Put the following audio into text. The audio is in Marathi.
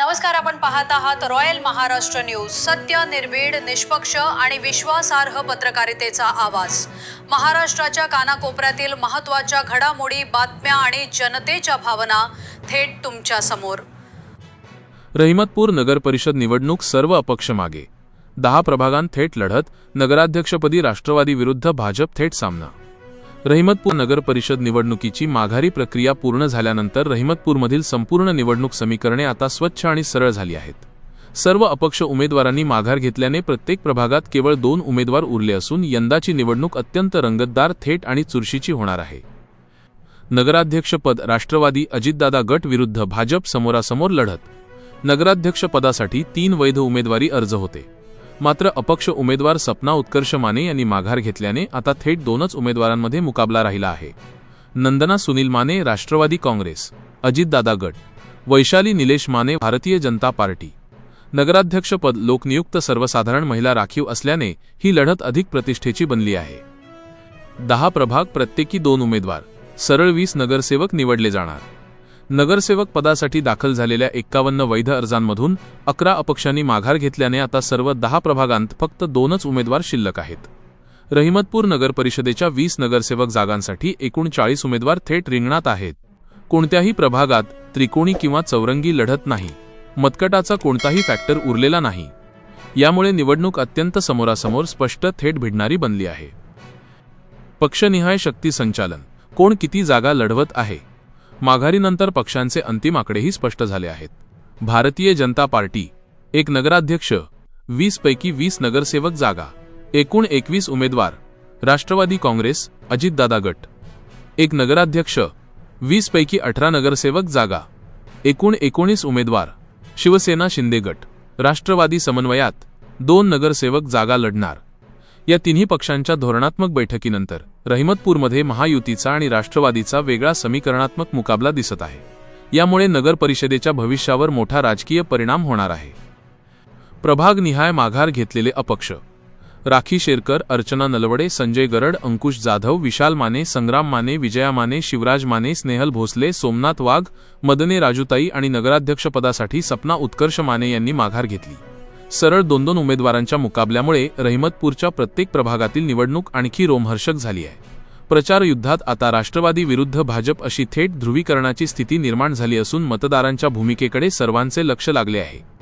नमस्कार आपण पाहत आहात रॉयल महाराष्ट्र न्यूज. सत्य निर्भीड निष्पक्ष आणि विश्वासार्ह पत्रकारितेचा आवाज. महाराष्ट्राच्या कानाकोपऱ्यातील महत्त्वाच्या घडामोडी बातम्या आणि जनतेच्या भावना थेट तुमच्यासमोर. रहिमतपूर नगर परिषद निवडणूक सर्व अपक्ष मागे. दहा प्रभागांत थेट लढत नगराध्यक्षपदी राष्ट्रवादी विरुद्ध भाजप थेट सामना. रहिमतपूर नगर परिषद निवडणुकीची माघारी प्रक्रिया पूर्ण झाल्यानंतर रहिमतपूरमधील संपूर्ण निवडणूक समीकरणे आता स्वच्छ आणि सरळ झाली आहेत. सर्व अपक्ष उमेदवारांनी माघार घेतल्याने प्रत्येक प्रभागात केवळ दोन उमेदवार उरले असून यंदाची निवडणूक अत्यंत रंगतदार थेट आणि चुरशीची होणार आहे. नगराध्यक्षपद राष्ट्रवादी अजितदादा गट विरुद्ध भाजप समोरासमोर लढत. नगराध्यक्षपदासाठी तीन वैध उमेदवारी अर्ज होते. मात्र अपक्ष उमेदवार सपना उत्कर्ष माने यांनी माघार घेतल्याने आता थेट दोनच उमेदवारांमध्ये मुकाबला राहिला आहे. नंदना सुनील माने राष्ट्रवादी काँग्रेस अजितदादा गट वैशाली निलेश माने भारतीय जनता पार्टी. नगराध्यक्षपद लोकनियुक्त सर्वसाधारण महिला राखीव असल्याने ही लढत अधिक प्रतिष्ठेची बनली आहे. दहा प्रभाग प्रत्येकी दोन उमेदवार सरळ वीस नगरसेवक निवडले जाणार. नगरसेवक पदासाठी दाखल झालेल्या एक्कावन्न वैध अर्जांमधून अकरा अपक्षांनी माघार घेतल्याने आता सर्व दहा प्रभागांत फक्त दोनच उमेदवार शिल्लक आहेत. रहिमतपूर नगर परिषदेच्या वीस नगरसेवक जागांसाठी एकूण चाळीस उमेदवार थेट रिंगणात आहेत. कोणत्याही प्रभागात त्रिकोणी किंवा चौरंगी लढत नाही. मतकटाचा कोणताही फॅक्टर उरलेला नाही. यामुळे निवडणूक अत्यंत समोरासमोर स्पष्ट थेट भिडणारी बनली आहे. पक्षनिहाय शक्ती संचालन. कोण किती जागा लढवत आहे? माघारीनंतर पक्षांचे अंतिम आकडेही स्पष्ट झाले आहेत. भारतीय जनता पार्टी एक नगराध्यक्ष वीस पैकी वीस नगरसेवक जागा एकूण एकवीस उमेदवार राष्ट्रवादी काँग्रेस अजितदादा गट. एक नगराध्यक्ष वीस पैकी अठरा नगरसेवक जागा एकूण एकोणीस उमेदवार शिवसेना शिंदे गट. राष्ट्रवादी समन्वयात दोन नगरसेवक जागा लढणार. या तिन्ही पक्षांच्या धोरणात्मक बैठकीनंतर. रहिमतपूरमध्ये महायुतीचा आणि राष्ट्रवादीचा वेगळा समीकरणात्मक मुकाबला दिसत आहे. यामुळे नगर परिषदेच्या भविष्यावर मोठा राजकीय परिणाम होणार आहे. प्रभागनिहाय माघार घेतलेले अपक्ष. राखी शेरकर अर्चना नलवडे संजय गरड अंकुश जाधव विशाल माने संग्राम माने विजया माने शिवराज माने स्नेहल भोसले सोमनाथ वाघ मदने राजूताई आणि नगराध्यक्षपदासाठी सपना उत्कर्ष माने यांनी माघार घेतली. सरळ दोन दोन उमेदवारांच्या मुकाबल्यामुळे रहिमतपूरच्या प्रत्येक प्रभागातील निवडणूक आणखी रोमहर्षक झाली आहे. प्रचार युद्धात आता राष्ट्रवादी विरुद्ध भाजप अशी थेट ध्रुवीकरणाची स्थिती निर्माण झाली असून मतदारांच्या भूमिकेकडे सर्वांचे लक्ष लागले आहे.